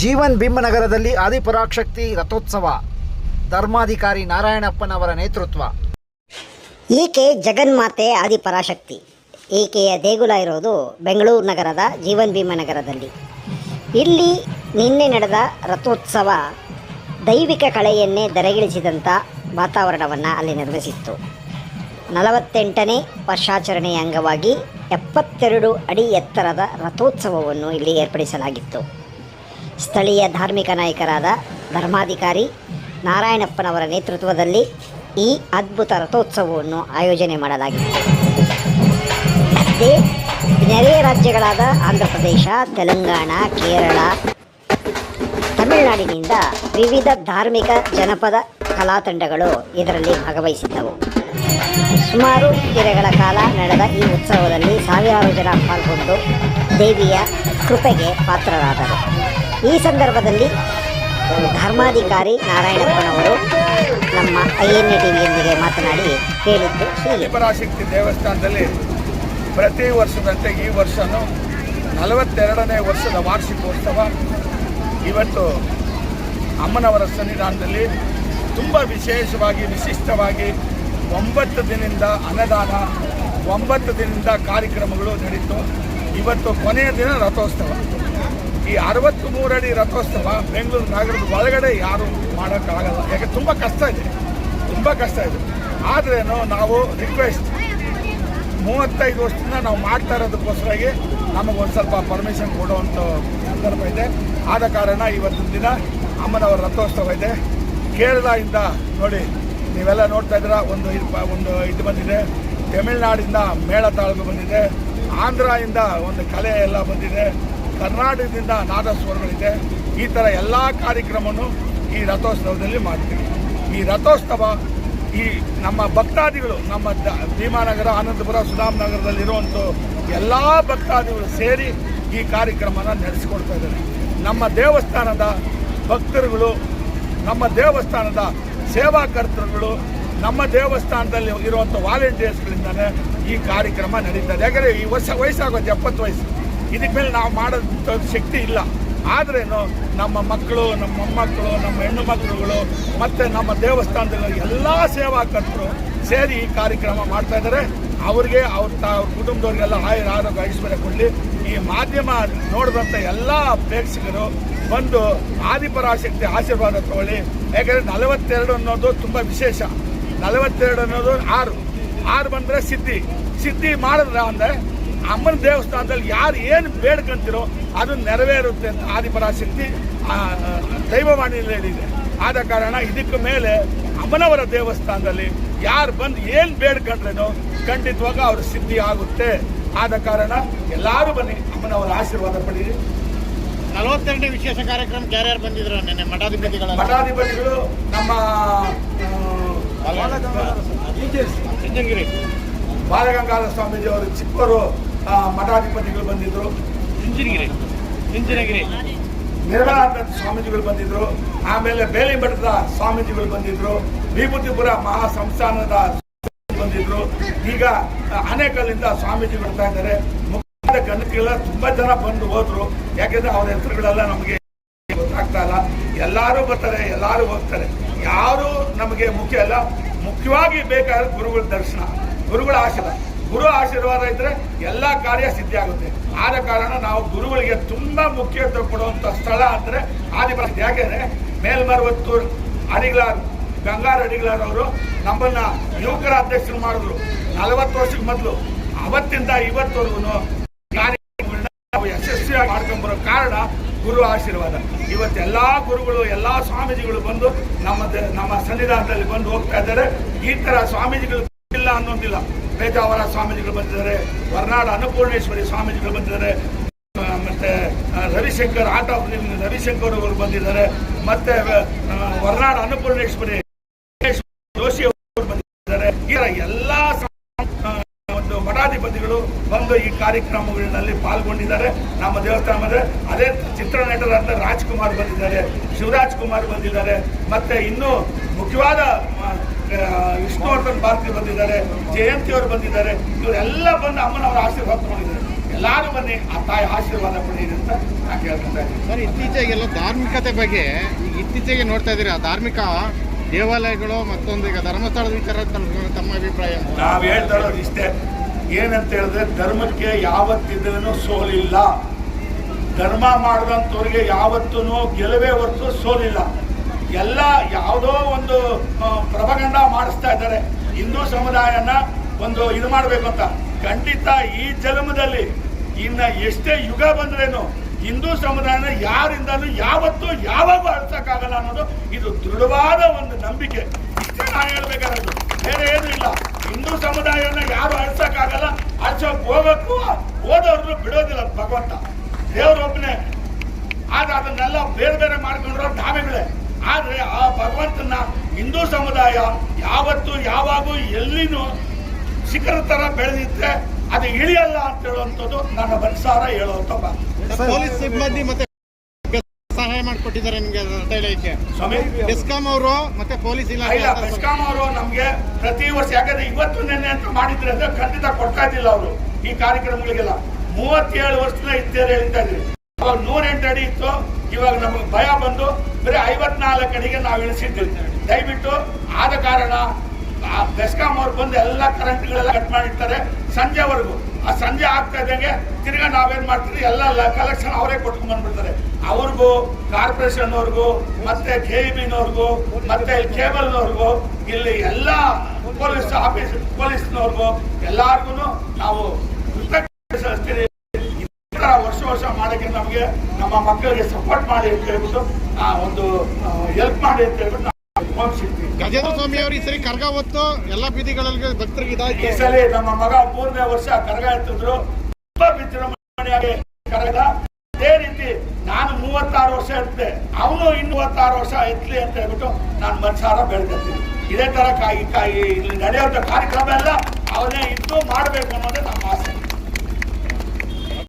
ಜೀವನ್ ಭೀಮನಗರದಲ್ಲಿ ಆದಿಪರಾಶಕ್ತಿ ರಥೋತ್ಸವ. ಧರ್ಮಾಧಿಕಾರಿ ನಾರಾಯಣಪ್ಪನವರ ನೇತೃತ್ವ. ಈಕೆ ಜಗನ್ಮಾತೆ ಆದಿಪರಾಶಕ್ತಿ. ಈಕೆಯ ದೇಗುಲ ಇರೋದು ಬೆಂಗಳೂರು ನಗರದ ಜೀವನ್ ಭೀಮನಗರದಲ್ಲಿ. ಇಲ್ಲಿ ನಿನ್ನೆ ನಡೆದ ರಥೋತ್ಸವ ದೈವಿಕ ಕಳೆಯನ್ನೇ ಧರೆಗಿಳಿಸಿದಂಥ ವಾತಾವರಣವನ್ನು ಅಲ್ಲಿ ನಿರ್ಮಿಸಿತ್ತು. ನಲವತ್ತೆಂಟನೇ ವರ್ಷಾಚರಣೆಯ ಅಂಗವಾಗಿ ಎಪ್ಪತ್ತೆರಡು ಅಡಿ ಎತ್ತರದ ರಥೋತ್ಸವವನ್ನು ಇಲ್ಲಿ ಏರ್ಪಡಿಸಲಾಗಿತ್ತು. ಸ್ಥಳೀಯ ಧಾರ್ಮಿಕ ನಾಯಕರಾದ ಧರ್ಮಾಧಿಕಾರಿ ನಾರಾಯಣಪ್ಪನವರ ನೇತೃತ್ವದಲ್ಲಿ ಈ ಅದ್ಭುತ ರಥೋತ್ಸವವನ್ನು ಆಯೋಜನೆ ಮಾಡಲಾಗಿದೆ ನೆರೆಯ ರಾಜ್ಯಗಳಾದ ಆಂಧ್ರ ಪ್ರದೇಶ, ತೆಲಂಗಾಣ, ಕೇರಳ, ತಮಿಳುನಾಡಿನಿಂದ ವಿವಿಧ ಧಾರ್ಮಿಕ ಜನಪದ ಕಲಾ ತಂಡಗಳು ಇದರಲ್ಲಿ ಭಾಗವಹಿಸಿದ್ದವು. ಸುಮಾರು ದಿನಗಳ ಕಾಲ ನಡೆದ ಈ ಉತ್ಸವದಲ್ಲಿ ಸಾವಿರಾರು ಜನ ಪಾಲ್ಗೊಂಡು ದೇವಿಯ ಕೃಪೆಗೆ ಪಾತ್ರರಾದರು. ಈ ಸಂದರ್ಭದಲ್ಲಿ ಧರ್ಮಾಧಿಕಾರಿ ನಾರಾಯಣಪ್ಪನವರು ನಮ್ಮ ಐ ಎನ್ ಮಾತನಾಡಿ ಹೇಳಿದ್ದು ಶಿವರಾಶಕ್ತಿ ದೇವಸ್ಥಾನದಲ್ಲಿ ಪ್ರತಿ ವರ್ಷದಂತೆ ಈ ವರ್ಷನೂ ನಲವತ್ತೆರಡನೇ ವರ್ಷದ ವಾರ್ಷಿಕೋತ್ಸವ. ಇವತ್ತು ಅಮ್ಮನವರ ಸನ್ನಿಧಾನದಲ್ಲಿ ತುಂಬ ವಿಶೇಷವಾಗಿ, ವಿಶಿಷ್ಟವಾಗಿ ಒಂಬತ್ತು ದಿನದಿಂದ ಅನ್ನದಾನ, ಒಂಬತ್ತು ದಿನದಿಂದ ಕಾರ್ಯಕ್ರಮಗಳು ನಡೀತು. ಇವತ್ತು ಕೊನೆಯ ದಿನ ರಥೋತ್ಸವ. ಈ ಅರವತ್ತ್ ಮೂರಡಿ ರಥೋತ್ಸವ ಬೆಂಗಳೂರು ನಗರದ ಒಳಗಡೆ ಯಾರು ಮಾಡೋಕ್ಕಾಗಲ್ಲ. ಯಾಕೆ, ತುಂಬ ಕಷ್ಟ ಇದೆ. ತುಂಬ ಕಷ್ಟ ಇದೆ. ಆದ್ರೇನು ನಾವು ರಿಕ್ವೆಸ್ಟ್ ಮೂವತ್ತೈದು ವರ್ಷದಿಂದ ನಾವು ಮಾಡ್ತಾ ಇರೋದಕ್ಕೋಸ್ಕರಾಗಿ ಒಂದು ಸ್ವಲ್ಪ ಪರ್ಮಿಷನ್ ಕೊಡುವಂಥ ಸಂದರ್ಭ ಇದೆ. ಆದ ಕಾರಣ ಇವತ್ತಿನ ದಿನ ಅಮ್ಮನವರ ರಥೋತ್ಸವ ಇದೆ. ಕೇರಳದಿಂದ ನೋಡಿ, ನೀವೆಲ್ಲ ನೋಡ್ತಾ ಇದ್ದೀರಾ, ಒಂದು ಒಂದು ಇದು ಬಂದಿದೆ. ತಮಿಳ್ನಾಡಿಂದ ಮೇಳ ತಾಳ್ಗು ಬಂದಿದೆ. ಆಂಧ್ರದಿಂದ ಒಂದು ಕಲೆ ಎಲ್ಲ ಬಂದಿದೆ. ಕರ್ನಾಟಕದಿಂದ ನಾದಸ್ವರಗಳಿದೆ. ಈ ಥರ ಎಲ್ಲ ಕಾರ್ಯಕ್ರಮವನ್ನು ಈ ರಥೋತ್ಸವದಲ್ಲಿ ಮಾಡ್ತೀವಿ. ಈ ರಥೋತ್ಸವ ಈ ನಮ್ಮ ಭಕ್ತಾದಿಗಳು, ನಮ್ಮ ಭೀಮಾನಗರ, ಆನಂದಪುರ ಸುಧಾಮನಗರದಲ್ಲಿರುವಂಥ ಎಲ್ಲ ಭಕ್ತಾದಿಗಳು ಸೇರಿ ಈ ಕಾರ್ಯಕ್ರಮನ ನಡೆಸಿಕೊಡ್ತಾ ಇದ್ದಾರೆ. ನಮ್ಮ ದೇವಸ್ಥಾನದ ಭಕ್ತರುಗಳು, ನಮ್ಮ ದೇವಸ್ಥಾನದ ಸೇವಾಕರ್ತರುಗಳು, ನಮ್ಮ ದೇವಸ್ಥಾನದಲ್ಲಿ ಇರುವಂಥ ವಾಲಂಟಿಯರ್ಸ್ಗಳಿಂದಲೇ ಈ ಕಾರ್ಯಕ್ರಮ ನಡೀತದೆ ಯಾಕಂದರೆ ಈ ವರ್ಷ ವಯಸ್ಸಾಗೋದು ಎಪ್ಪತ್ತು ವಯಸ್ಸು. ಇದಕ್ಕೆ ಮೇಲೆ ನಾವು ಮಾಡೋ ಶಕ್ತಿ ಇಲ್ಲ. ಆದ್ರೇನು ನಮ್ಮ ಮಕ್ಕಳು, ನಮ್ಮ ಮೊಮ್ಮಕ್ಕಳು, ನಮ್ಮ ಹೆಣ್ಣು ಮಕ್ಕಳುಗಳು, ಮತ್ತು ನಮ್ಮ ದೇವಸ್ಥಾನದಲ್ಲಿ ಎಲ್ಲ ಸೇವಾಕರ್ತರು ಸೇರಿ ಈ ಕಾರ್ಯಕ್ರಮ ಮಾಡ್ತಾ ಇದ್ದಾರೆ. ಅವ್ರಿಗೆ, ಅವ್ರ ಅವ್ರ ಕುಟುಂಬದವ್ರಿಗೆಲ್ಲ ಆಯುರ ಆರೋಗ್ಯ ಐಶ್ವರ್ಯ ಕೊಡಲಿ. ಈ ಮಾಧ್ಯಮ ನೋಡಿದಂಥ ಎಲ್ಲ ಪ್ರೇಕ್ಷಕರು ಬಂದು ಆದಿಪರಾಶಕ್ತಿ ಆಶೀರ್ವಾದ ತಗೊಳ್ಳಿ. ಯಾಕಂದರೆ ನಲವತ್ತೆರಡು ಅನ್ನೋದು ತುಂಬ ವಿಶೇಷ. ನಲವತ್ತೆರಡು ಅನ್ನೋದು ಆರು. ಆರು ಬಂದರೆ ಸಿದ್ಧಿ. ಸಿದ್ಧಿ ಮಾಡಿದ್ರೆ ಅಂದರೆ ಅಮ್ಮನ ದೇವಸ್ಥಾನದಲ್ಲಿ ಯಾರು ಏನು ಬೇಡ್ಕೊಂತಿರೋ ಅದು ನೆರವೇರುತ್ತೆ ಅಂತ ಆದಿಪರಾಶಕ್ತಿ ದೈವವಾಣಿಯಲ್ಲಿ ಹೇಳಿದೆ. ಆದ ಕಾರಣ ಇದಕ್ಕೆ ಮೇಲೆ ಅಮ್ಮನವರ ದೇವಸ್ಥಾನದಲ್ಲಿ ಯಾರು ಬಂದು ಏನು ಬೇಡ್ಕೊಂಡ್ರೇನೋ ಖಂಡಿತವಾಗ ಅವ್ರ ಸಿದ್ಧಿ ಆಗುತ್ತೆ. ಆದ ಕಾರಣ ಎಲ್ಲರೂ ಬನ್ನಿ ಅಮ್ಮನವರ ಆಶೀರ್ವಾದ ಪಡೀರಿ ನಲವತ್ತೆರಡನೇ ವಿಶೇಷ ಕಾರ್ಯಕ್ರಮ ಯಾರ್ಯಾರು ಬಂದಿದ್ರು ನಿನ್ನೆ ಮಠಾಧಿಪತಿಗಳು? ಮಠಾಧಿಪತಿಗಳು ನಮ್ಮ ಚಂದ್ರಗಿರಿ ಬಾಲಗಂಗಾಧರ ಸ್ವಾಮೀಜಿಯವರು ಚಿಕ್ಕವರು. ಮಠಾಧಿಪತಿಗಳು ಬಂದಿದ್ರು. ನಿರ್ಮಲಾನಂದ ಸ್ವಾಮೀಜಿಗಳು ಬಂದಿದ್ರು. ಆಮೇಲೆ ಬೇಲಿ ಮಠದ ಸ್ವಾಮೀಜಿಗಳು ಬಂದಿದ್ರು. ವಿಭೂತಿಪುರ ಮಹಾ ಸಂಸ್ಥಾನದ ಸ್ವಾಮೀಜಿಗಳು ಬಂದಿದ್ರು. ಈಗ ಅನೇಕಲ್ಲಿಂದ ಸ್ವಾಮೀಜಿ ಬರ್ತಾ ಇದ್ದಾರೆ. ಮುಖ್ಯವಾದ ಗಣಕ್ಕೆಲ್ಲ ತುಂಬಾ ಜನ ಬಂದು ಹೋದ್ರು. ಯಾಕೆಂದ್ರೆ ಅವರ ಹೆಸರುಗಳೆಲ್ಲ ನಮಗೆ ಗೊತ್ತಾಗ್ತಾ ಇಲ್ಲ. ಎಲ್ಲರೂ ಬರ್ತಾರೆ ಎಲ್ಲರೂ ಹೋಗ್ತಾರೆ. ಯಾರು ನಮಗೆ ಮುಖ್ಯ ಅಲ್ಲ. ಮುಖ್ಯವಾಗಿ ಬೇಕಾದ ಗುರುಗಳ ದರ್ಶನ ಗುರುಗಳ ಆಶೀರ್ವಾದ. ಗುರು ಆಶೀರ್ವಾದ ಇದ್ರೆ ಎಲ್ಲ ಕಾರ್ಯ ಸಿದ್ಧಿ ಆಗುತ್ತೆ. ಆದ ಕಾರಣ ನಾವು ಗುರುಗಳಿಗೆ ತುಂಬಾ ಮುಖ್ಯತ್ವ ಕೊಡುವಂತ ಸ್ಥಳ ಅಂದ್ರೆ ಆದಿಪರ ಯಾಕೆಂದ್ರೆ ಮೇಲ್ಮರವತ್ತೂರ್ ಅಡಿಗ್ಲಾರ್ ಗಂಗಾರ್ ಅಡಿಗ್ಲಾರ್ ಅವರು ನಮ್ಮನ್ನ ಯುವಕರ ಅಧ್ಯಕ್ಷರು ಮಾಡಿದ್ರು. ನಲವತ್ತು ವರ್ಷಕ್ಕೆ ಮೊದಲು. ಅವತ್ತಿಂದ ಇವತ್ತವರೆಗೂ ನಾವು ಯಶಸ್ವಿಯಾಗಿ ಮಾಡ್ಕೊಂಡ್ಬರೋ ಕಾರಣ ಗುರು ಆಶೀರ್ವಾದ. ಇವತ್ತೆಲ್ಲ ಗುರುಗಳು, ಎಲ್ಲಾ ಸ್ವಾಮೀಜಿಗಳು ಬಂದು ನಮ್ಮ ನಮ್ಮ ಸನ್ನಿಧಾನದಲ್ಲಿ ಬಂದು ಹೋಗ್ತಾ ಇದ್ದಾರೆ. ಈ ತರ ಸ್ವಾಮೀಜಿಗಳು ಇಲ್ಲ ಅನ್ನೋದಿಲ್ಲ. ಪೇಜಾವರ ಸ್ವಾಮೀಜಿಗಳು ಬಂದಿದ್ದಾರೆ, ಹೊರನಾಡು ಅನ್ನಪೂರ್ಣೇಶ್ವರಿ ಸ್ವಾಮೀಜಿಗಳು ಬಂದಿದ್ದಾರೆ ಮತ್ತೆ Ravishankar art of living Ravishankar ಅವರು ಬಂದಿದ್ದಾರೆ, ಮತ್ತೆ ಹೊರನಾಡು ಅನ್ನಪೂರ್ಣೇಶ್ವರಿ ಜೋಶಿ ಅವರು ಬಂದಿದ್ದಾರೆ. ಈ ಎಲ್ಲಾ ಒಂದು ಮಠಾಧಿಪತಿಗಳು ಬಂದು ಈ ಕಾರ್ಯಕ್ರಮಗಳಲ್ಲಿ ಪಾಲ್ಗೊಂಡಿದ್ದಾರೆ. ನಮ್ಮ ದೇವಸ್ಥಾನದ ಅದೇ ಚಿತ್ರನಟರಾದ ರಾಜ್ಕುಮಾರ್ ಬಂದಿದ್ದಾರೆ ಶಿವರಾಜ್ ಕುಮಾರ್ ಬಂದಿದ್ದಾರೆ, ಮತ್ತೆ ಇನ್ನೂ ಮುಖ್ಯವಾದ ವಿಷ್ಣುವರ್ಧನ್ ಭಾರತಿ ಬಂದಿದ್ದಾರೆ ಜಯಂತಿ ಅವರು ಬಂದಿದ್ದಾರೆ ಇವರೆಲ್ಲ ಬಂದು ಅಮ್ಮನವರ ಆಶೀರ್ವಾದ ತಗೊಂಡಿದ್ದಾರೆ ಎಲ್ಲರೂ ಬನ್ನಿ ಆ ತಾಯಿ ಆಶೀರ್ವಾದ ಪಡೆಯಿರಿ ಅಂತ ನಾನು ಕೇಳ್ಕೊಂತ ಸರ್ ಇತ್ತೀಚೆಗೆಲ್ಲ ಧಾರ್ಮಿಕತೆ ಬಗ್ಗೆ ಈಗ ಇತ್ತೀಚೆಗೆ ನೋಡ್ತಾ ಇದ್ದೀರಿ ಆ ಧಾರ್ಮಿಕ ದೇವಾಲಯಗಳು ಮತ್ತೊಂದು ಈಗ ಧರ್ಮಸ್ಥಳದ ವಿಚಾರ ತಮ್ಮ ಅಭಿಪ್ರಾಯ ನಾವು ಹೇಳ್ತಾ ಇರೋದು ಇಷ್ಟೇ. ಏನಂತ ಹೇಳಿದ್ರೆ ಧರ್ಮಕ್ಕೆ ಯಾವತ್ತಿದ್ರೂ ಸೋಲಿಲ್ಲ. ಧರ್ಮ ಮಾಡಿದಂಥವ್ರಿಗೆ ಯಾವತ್ತೂ ಗೆಲುವೇ ಹೊರತು ಸೋಲಿಲ್ಲ. ಎಲ್ಲ ಯಾವುದೋ ಒಂದು ಪ್ರಭಗಂಡ ಮಾಡಿಸ್ತಾ ಇದ್ದಾರೆ. ಹಿಂದೂ ಸಮುದಾಯನ ಒಂದು ಇದು ಮಾಡಬೇಕು ಅಂತ. ಖಂಡಿತ ಈ ಜನ್ಮದಲ್ಲಿ ಇನ್ನ ಎಷ್ಟೇ ಯುಗ ಬಂದ್ರೇನು ಹಿಂದೂ ಸಮುದಾಯನ ಯಾರಿಂದಲೂ ಯಾವತ್ತೂ ಯಾವಾಗ ಅಳ್ಸಕ್ಕಾಗಲ್ಲ ಅನ್ನೋದು ಇದು ದೃಢವಾದ ಒಂದು ನಂಬಿಕೆ. ಇಷ್ಟೇ ನಾನು ಹೇಳ್ಬೇಕಾಗಿರೋದು ಬೇರೆ ಏನೂ ಇಲ್ಲ. ಹಿಂದೂ ಸಮುದಾಯನ ಯಾರು ಅಳ್ಸಕ್ಕಾಗಲ್ಲ ಅಳ್ಸೋಕ್ ಹೋಗಕ್ಕೂ ಹೋದವ್ರನ್ನು ಬಿಡೋದಿಲ್ಲ ಭಗವಂತ. ದೇವರೊಬ್ಬನೇ ಆದ್ರೆ ಅದನ್ನೆಲ್ಲ ಬೇರೆ ಬೇರೆ ಮಾಡ್ಕೊಂಡ್ರೆ ನಾವೇಗಳೇ ಆದ್ರೆ ಆ ಭಗವಂತನ ಹಿಂದೂ ಸಮುದಾಯ ಯಾವತ್ತು ಯಾವಾಗೂ ಎಲ್ಲಿನೂ ಶಿಖರ ತರ ಬೆಳೆದಿದ್ರೆ ಅದು ಇಳಿಯಲ್ಲ ಅಂತ ಹೇಳುವಂಥದ್ದು ನನ್ನ ಬನ್ಸಾರ ಹೇಳುವಂತ. ಪೊಲೀಸ್ ಸಿಬ್ಬಂದಿ ಮತ್ತೆ ಸಹಾಯ ಮಾಡಿಕೊಟ್ಟಿದ್ದಾರೆ ನಿಮ್ಗೆ ಎಳೆಯಕ್ಕೆ ಸ್ವಾಮಿ ಬೆಸ್ಕಾಂ ಅವರು ಮತ್ತೆ ಪೊಲೀಸ್ ಇಲ್ಲ ಇಲಾಖೆ ಬೆಸ್ಕಾಂ ಅವರು ನಮ್ಗೆ ಪ್ರತಿ ವರ್ಷ ಯಾಕಂದ್ರೆ ಇವತ್ತು ನಿನ್ನೆ ಅಂತ ಮಾಡಿದ್ರೆ ಅಂದ್ರೆ ಖಂಡಿತ ಕೊಡ್ತಾ ಇದ್ದಿಲ್ಲ ಅವರು ಈ ಕಾರ್ಯಕ್ರಮಗಳಿಗೆಲ್ಲ. ಮೂವತ್ತೇಳು ವರ್ಷದ ಇದ್ದೇವೆ ಹೇಳ್ತಾ ಇದ್ರಿ ಅವಾಗ ನೂರೆಂಟು ಅಡಿ ಇತ್ತು. ಇವಾಗ ನಮಗೆ ಭಯ ಬಂದು ಬರೀ ಐವತ್ನಾಲ್ಕು ಅಡಿಗೆ ನಾವು ಇಳಿಸಿದ್ದೀವಿ ದಯವಿಟ್ಟು ಆದ ಕಾರಣ ಆ ಬೆಸ್ಕಾಂ ಅವ್ರು ಬಂದು ಎಲ್ಲ ಕರೆಂಟ್ಗಳೆಲ್ಲ ಕಟ್ ಮಾಡಿರ್ತಾರೆ. ಸಂಜೆವರೆಗೂ. ಆ ಸಂಜೆ ಆಗ್ತಾ ಇದ್ದಂಗೆ ತಿರ್ಗಾ ನಾವೇನ್ ಮಾಡ್ತೀವಿ? ಎಲ್ಲ ಕಲೆಕ್ಷನ್ ಅವರೇ ಕೊಟ್ಕೊಂಡ್ ಬಂದ್ಬಿಡ್ತಾರೆ. ಅವ್ರಿಗೂ ಕಾರ್ಪೊರೇಷನ್ ಅವ್ರಿಗೂ, ಮತ್ತೆ ಕೆ ಬಿನವ್ರಿಗೂ ಮತ್ತೆ ಕೇಬಲ್ನವ್ರಿಗೂ ಇಲ್ಲಿ ಎಲ್ಲ ಪೊಲೀಸ್ ಆಫೀಸ್ ಪೊಲೀಸ್ನವ್ರಿಗೂ ಎಲ್ಲಾರ್ಗು ನಾವು ಕೃತಜ್ಞತೆ ಸಲ್ಲಿಸ್ತೀವಿ ಈ ತರ ವರ್ಷ ಮಾಡೋಕ್ಕೆ ನಮಗೆ ನಮ್ಮ ಮಕ್ಕಳಿಗೆ ಸಪೋರ್ಟ್ ಮಾಡಿ ಅಂತ ಹೇಳ್ಬಿಟ್ಟು ಆ, ಒಂದು ಹೆಲ್ಪ್ ಮಾಡಿ ಅಂತ ಹೇಳ್ಬಿಟ್ಟು ಗಜೇಂದ್ರ ಸ್ವಾಮಿ ಅವರು ಈ ಸರಿ ಕರ್ಗ ಹೊತ್ತು ಎಲ್ಲ ಬೀದಿಗಳಲ್ಲಿ ಭಕ್ತರಿಗೆ ಈ ಸಲ ನಮ್ಮ ಮಗ ಮೂರನೇ ವರ್ಷ ಕರ್ಗ ಎತ್ತಿದ್ರು. ತುಂಬಾ ವಿಜೃಂಭಣೆಯಾಗಿ ಕರಗ ಅದೇ ರೀತಿ ನಾನು ಮೂವತ್ತಾರು ವರ್ಷ ಇರ್ತೆ. ಅವನು ಇನ್ನು ಮೂವತ್ತಾರು ವರ್ಷ ಎತ್ತಲಿ ಅಂತ ಹೇಳ್ಬಿಟ್ಟು ನಾನು ಮನ್ಸಾರ ಬೆಳೆದಿರ್ತೀನಿ ಇದೇ ತರ ಕಾಯಿ ಕಾಯಿ ಇಲ್ಲಿ ನಡೆಯುವಂತ ಕಾರ್ಯಕ್ರಮ ಎಲ್ಲ ಅವನೇ ಇದ್ದು ಮಾಡಬೇಕು ಅನ್ನೋದೇ ನಮ್ಮ ಆಸೆ.